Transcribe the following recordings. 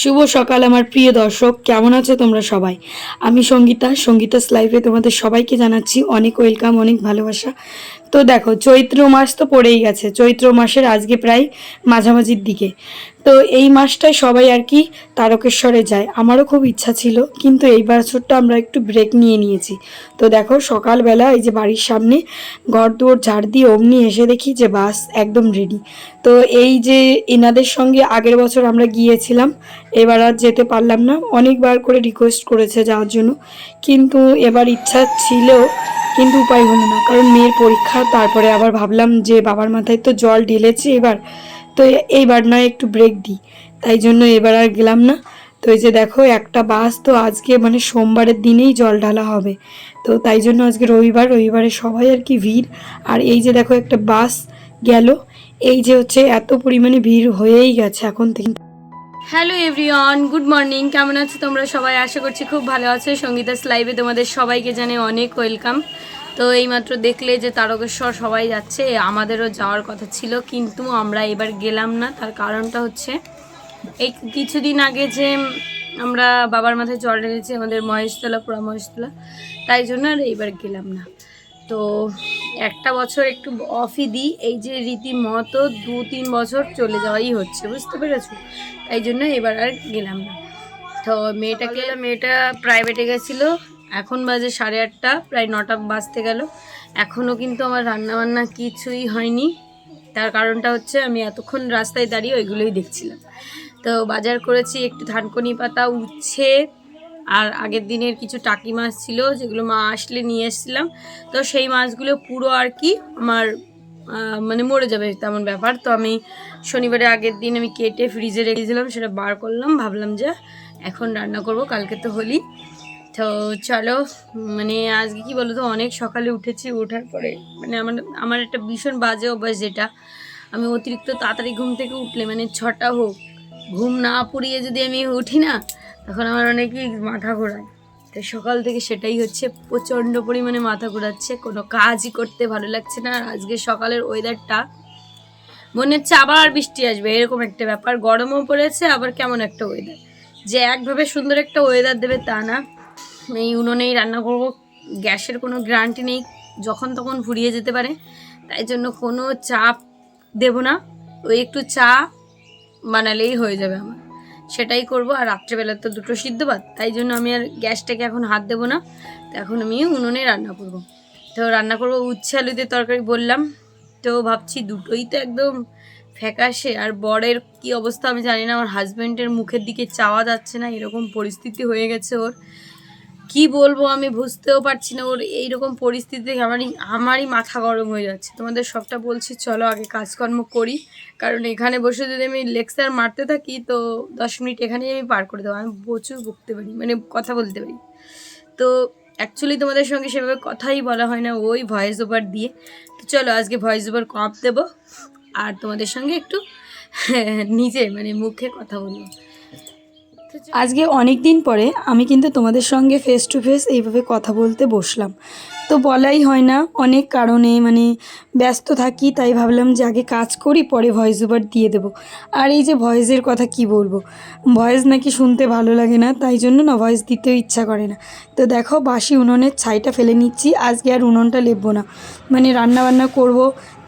শুভ সকাল, আমার প্রিয় দর্শক। কেমন আছো তোমরা সবাই? আমি সঙ্গীতা, সঙ্গীতাস লাইফে তোমাদের সবাইকে জানাচ্ছি অনেক ওয়েলকাম অনেক ভালোবাসা। তো দেখো, চৈত্র মাস তো পড়েই গেছে। চৈত্র মাসের আজকে প্রায় মাঝামাঝির দিকে। তো এই মাসটায় সবাই আর কি তারকেশ্বরে যায়। আমারও খুব ইচ্ছা ছিল, কিন্তু এই বছরটা আমরা একটু ব্রেক নিয়ে নিয়েছি। তো দেখো সকালবেলা এই যে বাড়ির সামনে ঘর দুয়ার ঝাড় দিয়ে অমনি এসে দেখি যে বাস একদম রেডি তো এই যে এনাদের সঙ্গে আগের বছর আমরা গিয়েছিলাম, এবার আর যেতে পারলাম না। অনেকবার করে রিকোয়েস্ট করেছে যাওয়ার জন্য, কিন্তু এবার ইচ্ছা ছিল কিন্তু উপায় হলো না। কারণ মেয়ের পরীক্ষা, তারপরে আবার ভাবলাম যে বাবার মাথায় তো জল ঢেলেছে এবার। তো এইবার নয়, একটু ব্রেক দিই। তাই জন্য এবার আর গেলাম না। তো এই যে দেখো, একটা বাস তো আজকে মানে সোমবারের দিনেই জল ঢালা হবে। তো তাই জন্য আজকে রবিবার, রবিবারে সবাই আর কি ভিড়। আর এই যে দেখো, একটা বাস গেল। এই যে হচ্ছে এত পরিমাণে ভিড় হয়েই গেছে এখন থেকে। হ্যালো এভরিওয়ান গুড মর্নিং কেমন আছো তোমরা সবাই? আশা করছি খুব ভালো আছো। সঙ্গীতাস লাইভে তোমাদের সবাইকে জানে অনেক ওয়েলকাম তো এইমাত্র দেখলে যে তারকেশ্বর সবাই যাচ্ছে, আমাদেরও যাওয়ার কথা ছিল, কিন্তু আমরা এবার গেলাম না। তার কারণটা হচ্ছে, এই কিছুদিন আগে যে আমরা বাবার মাথায় জল ঢেলেছি আমাদের মহেশতলা, পুরা মহেশতলা, তাই জন্য আর এইবার গেলাম না। তো একটা বছর একটু অফই দিই, এই যে রীতিমতো দু তিন বছর চলে যাওয়াই হচ্ছে, বুঝতে পেরেছ? তাই জন্য এবার আর গেলাম না। তো মেয়েটাকে, মেয়েটা প্রাইভেটে গেছিল এখন বাজে সাড়ে আটটা, প্রায় নটা বাজতে গেল। এখনও কিন্তু আমার রান্নাবান্না কিছুই হয়নি। তার কারণটা হচ্ছে আমি এতক্ষণ রাস্তায় দাঁড়িয়ে ওইগুলোই দেখছিলাম। তো বাজার করেছি একটু ধানকনি পাতা, উচ্ছে, আর আগের দিনের কিছু টাকি মাছ ছিল, যেগুলো মা আসলে নিয়ে এসেছিলাম। তো সেই মাছগুলো পুরো আর কি আমার মানে মরে যাবে তেমন ব্যাপার। তো আমি শনিবারে আগের দিন আমি কেটে ফ্রিজে রেখেছিলাম সেটা বার করলাম, ভাবলাম যে এখন রান্না করব, কালকে তো হোলি। তো চলো মানে আজকে কি বলতো, অনেক সকালে উঠেছি, ওঠার পরে মানে আমার আমার একটা ভীষণ বাজে অভ্যাস যেটা। আমি অতিরিক্ত তাড়াতাড়ি ঘুম থেকে উঠলে মানে ছটা হোক, ঘুম না পুড়িয়ে যদি আমি উঠি না, তখন আমার অনেকই মাথা ঘোরায়। তো সকাল থেকে সেটাই হচ্ছে, প্রচণ্ড পরিমাণে মাথা ঘোরাচ্ছে, কোনো কাজই করতে ভালো লাগছে না। আর আজকে সকালের ওয়েদারটা মনে হচ্ছে আবার বৃষ্টি আসবে, এরকম একটা ব্যাপার। গরমও পড়েছে, আবার কেমন একটা ওয়েদার যে একভাবে সুন্দর একটা ওয়েদার দেবে তা না। এই উনুনেই রান্না করব। গ্যাসের কোনো গ্যারান্টি নেই, যখন তখন ফুরিয়ে যেতে পারে। তাই জন্য কোনো চাপ দেব না। ওই একটু চা বানালেই হয়ে যাবে আমার। সেটাই করব। আর রাত্রেবেলা তো দুটো সিদ্ধ ভাত, তাই জন্য আমি আর গ্যাসটাকে এখন হাত দেবো না। তো এখন আমি উনুনে রান্না করব। তো রান্না করব উচ্ছে আলু দিয়ে তরকারি বললাম। তো ভাবছি দুটোই তো একদম ফ্যাকাশে। আর বরের কি অবস্থা আমি জানি না। আমার হাজব্যান্ডের মুখের দিকে চাওয়া যাচ্ছে না। এরকম পরিস্থিতি হয়ে গেছে ওর। কি বলব আমি বুঝতেও পারছি না। ওর এইরকম পরিস্থিতি দেখে আমারই আমারই মাথা গরম হয়ে যাচ্ছে। তোমাদের সবটা বলছি, চলো আগে কাজকর্ম করি। কারণ এখানে বসে যদি আমি লেকচার মারতে থাকি, তো দশ মিনিট এখানেই আমি পার করে দেবো। আমি প্রচুর বকতে পারি মানে কথা বলতে পারি। তো অ্যাকচুয়ালি তোমাদের সঙ্গে সেভাবে কথাই বলা হয় না, ওই ভয়েস ওভার দিয়ে। তো চলো আজকে ভয়েস ওভার কম দেবো। আর তোমাদের সঙ্গে একটু নিজে মানে মুখে কথা বলব। আজকে অনেক দিন পরে আমি কিন্তু তোমাদের সঙ্গে ফেস টু ফেস এইভাবে কথা বলতে বসলাম। তো বলাই হয় না, অনেক কারণে মানে ব্যস্ত থাকি, তাই ভাবলাম যে আগে কাজ করি, পরে ভয়েস ওভার দিয়ে দেবো। আর এই যে ভয়েসের কথা কি বলব? ভয়েস নাকি শুনতে ভালো লাগে না, তাই জন্য না ভয়েস দিতেও ইচ্ছা করে না। তো দেখো, বাসি উনুনের ছাইটা ফেলে নিচ্ছি, আজকে আর উনুনটা লেপবো না। মানে রান্না বান্না করব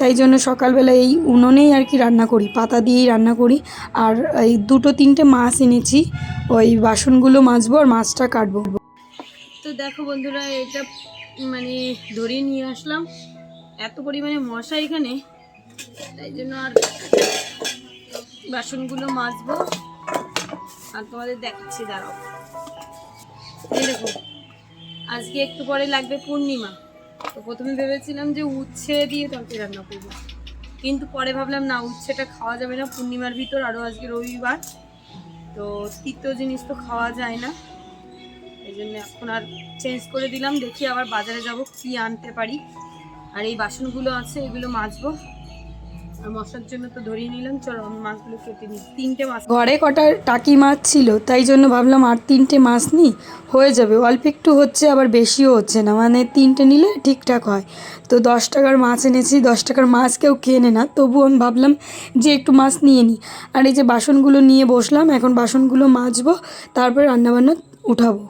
তাই জন্য সকালবেলা এই উনুনেই আর কি রান্না করি, পাতা দিয়েই রান্না করি। আর এই দুটো তিনটে মাছ এনেছি, ওই বাসনগুলো মাজবো আর মাছটা কাটবো। তো দেখো বন্ধুরা, এটা মানে ধরিয়ে নিয়ে আসলাম। এত পরিমাণে মশা এখানে, তাই জন্য আর বাসনগুলো মাজবো। আর তোমাদের দেখাচ্ছি, দাঁড়াও। দেখো, আজকে একটু পরে লাগবে পূর্ণিমা। তো প্রথমে ভেবেছিলাম যে উচ্ছে দিয়ে তরকারি রান্না করব। কিন্তু পরে ভাবলাম, না, উচ্ছেটা খাওয়া যাবে না। পূর্ণিমার ভিতর আরও আজকে রবিবার। তো তিক্ত জিনিস তো খাওয়া যায় না। এই জন্য এখন আর চেঞ্জ করে দিলাম। দেখি আবার বাজারে যাব, কি আনতে পারি। আর এই বাসনগুলো আছে, এগুলো মাজবো। মশার জন্য তো ধরিয়ে নিলাম। চলো, আমি মাছগুলো কেটে নিই। তিনটে মাছ। ঘরে কটা টাকি মাছ ছিল, তাই জন্য ভাবলাম আর তিনটে মাছ নিই হয়ে যাবে। অল্প একটু হচ্ছে, আবার বেশিও হচ্ছে না। মানে তিনটে নিলে ঠিকঠাক হয়। তো দশ টাকার মাছ এনেছি, দশ টাকার মাছ কেউ কেনে না। তবু আমি ভাবলাম যে একটু মাছ নিয়ে নিই আর এই যে বাসনগুলো নিয়ে বসলাম, এখন বাসনগুলো মাজবো, তারপর রান্নাবান্না উঠাবো।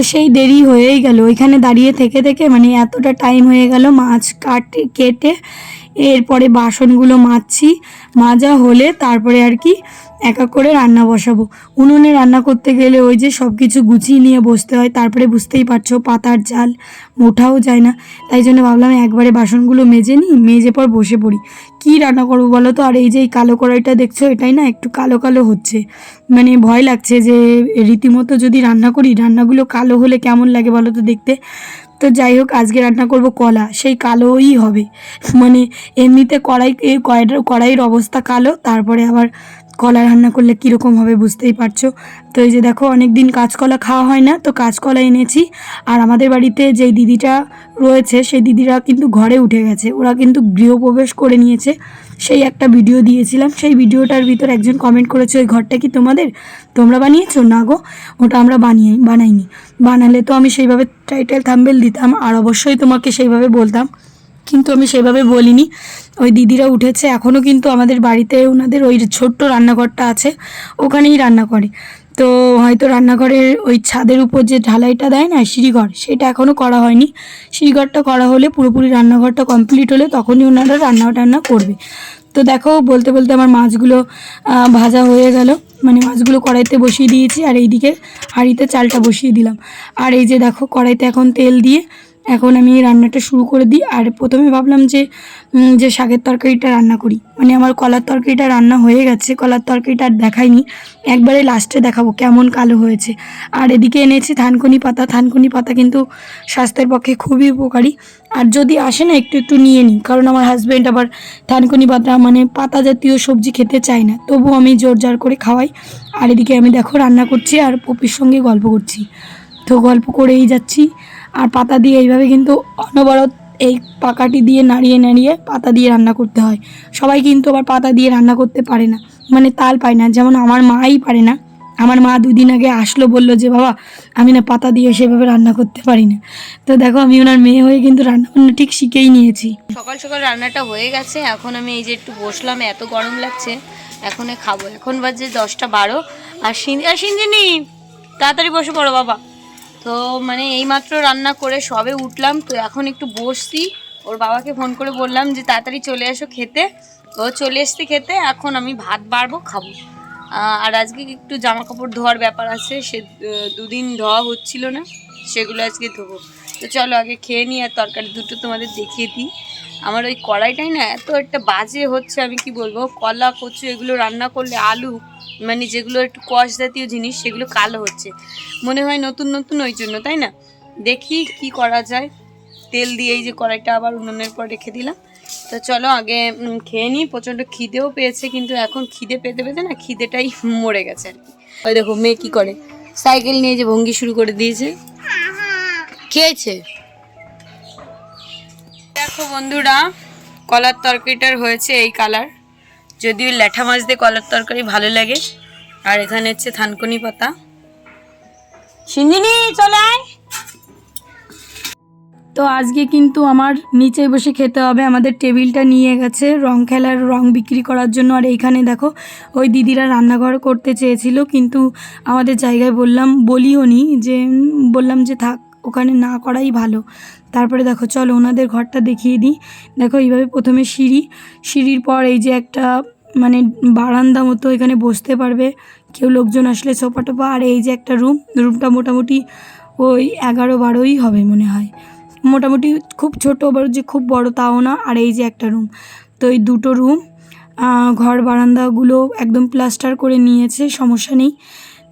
তো সেই দেরি হয়েই গেল। ওইখানে দাঁড়িয়ে থেকে থেকে মানে এতটা টাইম হয়ে গেল, মাছ কাটে, কেটে এরপরে বাসনগুলো মাজছি। মাজা হলে তারপরে আর কি এক এক করে রান্না বসাবো। উনুনে রান্না করতে গেলে ওই যে সব কিছু গুছিয়ে নিয়ে বসতে হয়। তারপরে বুঝতেই পারছ পাতার জাল মোঠাও যায় না। তাই জন্য ভাবলাম একবারে বাসনগুলো মেজে নিই, মেজে পর বসে পড়ি। কী রান্না করব বলো তো? আর এই যে এই কালো কড়াইটা দেখছ, এটাই না একটু কালো কালো হচ্ছে। মানে ভয় লাগছে যে রীতিমতো যদি রান্না করি, রান্নাগুলো কালো হলে কেমন লাগে বলো তো দেখতে? তো যাই হোক, আজকে রান্না করব কলা। সেই কালোই হবে। মানে এমনিতে কড়াই কড়াইটার, কড়াইয়ের অবস্থা কালো, তারপরে আবার কলা রান্না করলে কীরকম হবে বুঝতেই পারছ? তো এই যে দেখো অনেক দিন কাঁচকলা খাওয়া হয় না, তো কাঁচকলা এনেছি। আর আমাদের বাড়িতে যেই দিদিটা রয়েছে, সেই দিদিরা কিন্তু ঘরে উঠে গেছে। ওরা কিন্তু গৃহপ্রবেশ করে নিয়েছে। সেই একটা ভিডিও দিয়েছিলাম। সেই ভিডিওটার ভিতর একজন কমেন্ট করেছে, ওই ঘরটা কি তোমাদের? তোমরা বানিয়েছো? না গো, ওটা আমরা বানিয়ে, বানাইনি। বানালে তো আমি সেইভাবে টাইটেল থাম্বেল দিতাম, আর অবশ্যই তোমাকে সেইভাবে বলতাম। কিন্তু আমি সেভাবে বলিনি। ওই দিদিরা উঠেছে এখনও কিন্তু আমাদের বাড়িতে ওনাদের ওই ছোট্ট রান্নাঘরটা আছে, ওখানেই রান্না করে। তো হয়তো রান্নাঘরের ওই ছাদের উপর যে ঢালাইটা দেয় না, সিঁড়িঘর, সেটা এখনও করা হয়নি। সিঁড়িঘরটা করা হলে পুরোপুরি রান্নাঘরটা কমপ্লিট হলে তখনই ওনারা রান্না টান্না করবে। তো দেখো, বলতে বলতে আমার মাছগুলো ভাজা হয়ে গেল। মানে মাছগুলো কড়াইতে বসিয়ে দিয়েছি, আর এইদিকে হাঁড়িতে চালটা বসিয়ে দিলাম। আর এই যে দেখো, কড়াইতে এখন তেল দিয়ে এখন আমি এই রান্নাটা শুরু করে দিই। আর প্রথমে ভাবলাম যে যে শাকের তরকারিটা রান্না করি। মানে আমার কলার তরকারিটা রান্না হয়ে গেছে। কলার তরকারিটা আর দেখাইনি। একবারে লাস্টে দেখাবো কেমন কালো হয়েছে। আর এদিকে এনেছি থানকুনি পাতা। থানকুনি পাতা কিন্তু স্বাস্থ্যের পক্ষে খুবই উপকারী। আর যদি আসে না, একটু একটু নিয়ে নিই। কারণ আমার হাজব্যান্ড আবার থানকুনি পাতা মানে পাতা জাতীয় সবজি খেতে চায় না। তবু আমি জোর জার করে খাওয়াই। আর এদিকে আমি দেখো রান্না করছি আর পপির সঙ্গে গল্প করছি। তো গল্প করেই যাচ্ছি। আর পাতা দিয়ে এইভাবে কিন্তু অনবরত এই পাকাটি দিয়ে নাড়িয়ে নাড়িয়ে পাতা দিয়ে রান্না করতে হয়। সবাই কিন্তু আবার পাতা দিয়ে রান্না করতে পারে না। মানে তাল পায় না। যেমন আমার মাই পারে না। আমার মা দুদিন আগে আসলো, বলল যে, বাবা, আমি না পাতা দিয়ে সেভাবে রান্না করতে পারি না। তো দেখো, আমি ওনার মেয়ে হয়ে কিন্তু রান্না বান্না ঠিক শিখেই নিয়েছি। সকাল সকাল রান্নাটা হয়ে গেছে। এখন আমি এই যে একটু বসলাম, এত গরম লাগছে এখন খাব। এখন বাজে দশটা বারো। আর সিন- আর সিঞ্জিনি তাড়াতাড়ি বসে পড়ো, বাবা। তো মানে এইমাত্র রান্না করে সবে উঠলাম, তো এখন একটু বসছি। ওর বাবাকে ফোন করে বললাম যে, তাড়াতাড়ি চলে এসো খেতে। ও চলে এসছি খেতে, এখন আমি ভাত বাড়বো, খাব। আর আজকে একটু জামা কাপড় ধোয়ার ব্যাপার আছে, সে দুদিন ধোয়া হচ্ছিল না, সেগুলো আজকে ধোবো। তো চলো আগে খেয়ে নিই আর তরকারি দুটো তোমাদের দেখিয়ে দিই। আমার ওই কড়াইটাই না এত একটা বাজে হচ্ছে, আমি কি বলব? কলা, কচু এগুলো রান্না করলে আলু মানে যেগুলো একটু কষ জাতীয় জিনিস, সেগুলো কালো হচ্ছে। মনে হয় নতুন নতুন ওই জন্য, তাই না? দেখি কি করা যায়। তেল দিয়ে এই যে কড়াইটা আবার উনুনের পর রেখে দিলাম। তো চলো আগে খেয়ে নিই। প্রচণ্ড খিদেও পেয়েছে, কিন্তু এখন খিদে পেতে পেতে না খিদেটাই মরে গেছে আর কি। ওই দেখো মেয়ে কী করে? সাইকেল নিয়ে যে ভঙ্গি শুরু করে দিয়েছে। খেয়েছে দেখো বন্ধুরা কলার তরকারিটার হয়েছে এই কালার। যদিও ল্যাঠা মাছ দিয়ে কলার তরকারি ভালো লাগে। আর এখানে হচ্ছে থানকুনি পাতা। সিঞ্জিনি চলে আয়। তো আজকে কিন্তু আমার নিচে বসে খেতে হবে। আমাদের টেবিলটা নিয়ে গেছে রং খেলার রং বিক্রি করার জন্য। আর এইখানে দেখো ওই দিদিরা রান্নাঘর করতে চেয়েছিল। কিন্তু আমাদের জায়গায় বললাম বলিও নি যে বললাম যে থাক। ওখানে না করাই ভালো। তারপরে দেখো, চলো ওনাদের ঘরটা দেখিয়ে দিই। দেখো, এইভাবে প্রথমে সিঁড়ি, সিঁড়ির পর এই যে একটা মানে বারান্দা মতো এখানে বসতে পারবে। কেউ লোকজন আসলে সোফা টোপা আর এই যে একটা রুম, রুমটা মোটামুটি ওই এগারো বারোই হবে মনে হয়। মোটামুটি খুব ছোট, বড় যে খুব বড় তাও না, আর এই যে একটা রুম। তো এই দুটো রুম ঘর বারান্দাগুলো একদম প্লাস্টার করে নিয়েছে, সমস্যা নেই।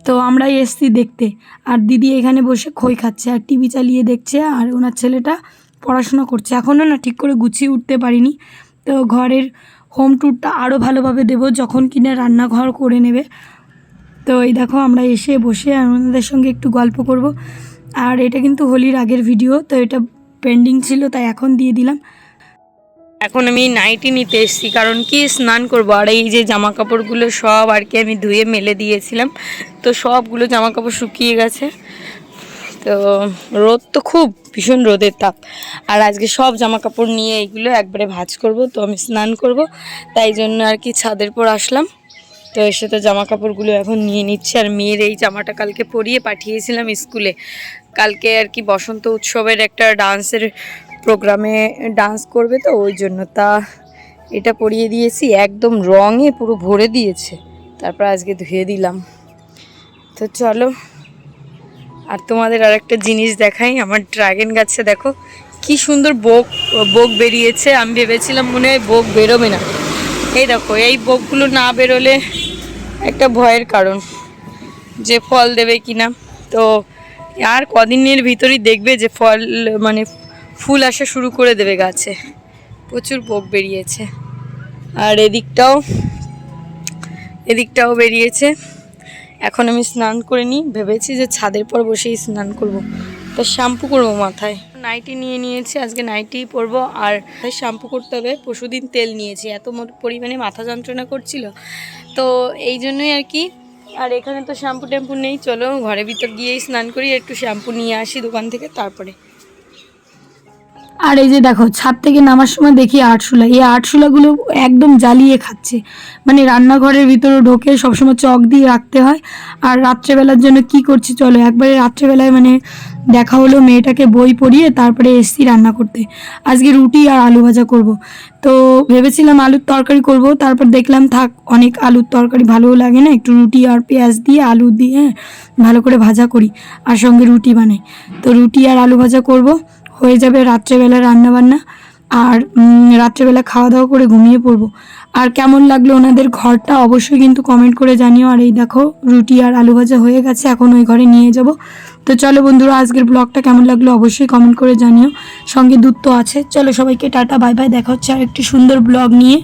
তো আমরাই এসছি দেখতে। আর দিদি এখানে বসে খই খাচ্ছে আর টিভি চালিয়ে দেখছে আর ওনার ছেলেটা পড়াশোনা করছে। এখনও না ঠিক করে গুছিয়ে উঠতে পারিনি। তো ঘরের হোম ট্যুরটা আরও ভালোভাবে দেবো যখন কিনা রান্নাঘর করে নেবে। তো এই দেখো আমরা এসে বসে আমাদের সঙ্গে একটু গল্প করব। আর এটা কিন্তু হোলির আগের ভিডিও তো এটা পেন্ডিং ছিল তাই এখন দিয়ে দিলাম। এখন আমি নাইটি নিতে এসেছি, কারণ কি স্নান করব? আর এই যে জামা কাপড়গুলো সব আর কি আমি ধুয়ে মেলে দিয়েছিলাম। তো সবগুলো জামা কাপড় শুকিয়ে গেছে। তো রোদ তো খুব, ভীষণ রোদের তাপ। আর আজকে সব জামা কাপড় নিয়ে এইগুলো একবারে ভাঁজ করব, তো আমি স্নান করব। তাই জন্য আর কি ছাদের পর আসলাম। তো এসে তো জামা কাপড়গুলো এখন নিয়ে নিচ্ছে। আর মেয়ের এই জামাটা কালকে পরিয়ে পাঠিয়েছিলাম স্কুলে। কালকে আর কি বসন্ত উৎসবের একটা ডান্সের প্রোগ্রামে ডান্স করবে তো, ওই জন্য তা এটা পরিয়ে দিয়েছি। একদম রঙে পুরো ভরে দিয়েছে। তারপর আজকে ধুয়ে দিলাম। তো চলো, আর তোমাদের আর একটা জিনিস দেখাই। আমার ড্রাগন গাছে দেখো, কি সুন্দর বোক বোক বেরিয়েছে। আমি ভেবেছিলাম মনে হয় বোক বেরোবে না। এই দেখো, এই বোকগুলো না বেরোলে একটা ভয়ের কারণ যে ফল দেবে কিনা। তো আর কদিনের ভিতরেই দেখবে যে ফল মানে ফুল আসা শুরু করে দেবে গাছে। প্রচুর বোক বেরিয়েছে। আর এদিকটাও এদিকটাও বেরিয়েছে। এখন আমি স্নান করে নিই। ভেবেছি যে ছাদের পর বসেই স্নান করব। তো শ্যাম্পু করব মাথায়। নাইটি নিয়ে নিয়েছি, আজকে নাইটি পরবো। আর শ্যাম্পু করতে হবে। পশুদিন তেল নিয়েছি। এত পরিমাণে মাথা যন্ত্রণা করছিল। তো এই জন্যই আর কি। আর এখানে তো শ্যাম্পু ট্যাম্পু নেই। চলো ঘরের ভিতর গিয়েই স্নান করি। একটু শ্যাম্পু নিয়ে আসি দোকান থেকে, তারপরে। আর এই যে দেখো, ছাদ থেকে নামার সময় দেখি আটশোলা এই আটশোলাগুলো একদম জ্বালিয়ে খাচ্ছে। মানে রান্নাঘরের ভিতরে ঢোকে সবসময় চক দিয়ে রাখতে হয়। আর রাত্রেবেলার জন্য কি করছি চলো, একবারে রাত্রেবেলায় মানে দেখা হলো মেয়েটাকে বই পড়িয়ে তারপরে এসছি রান্না করতে। আজকে রুটি আর আলু ভাজা করব। তো ভেবেছিলাম আলুর তরকারি করব, তারপর দেখলাম থাক, অনেক আলুর তরকারি ভালোও লাগে না। একটু রুটি আর পেঁয়াজ দিয়ে আলু দিয়ে ভালো করে ভাজা করি, আর সঙ্গে রুটি বানাই। তো রুটি আর আলু ভাজা করব। হয়ে যাবে রাত্রেবেলা রান্নাবান্না আর রাত্রেবেলা খাওয়া দাওয়া করে ঘুমিয়ে পড়ব। আর কেমন লাগল ওনাদের ঘরটা অবশ্যই কিন্তু কমেন্ট করে জানিও। আর এই দেখো, রুটি আর আলু ভাজা হয়ে গেছে, এখন ওই ঘরে নিয়ে যাব। তো চলো বন্ধুরা, আজকের ব্লগটা কেমন লাগল অবশ্যই কমেন্ট করে জানিও। সঙ্গে দুধ তো আছে। চলো সবাইকে টাটা বাই বাই দেখা হচ্ছে আর একটি সুন্দর ব্লগ নিয়ে।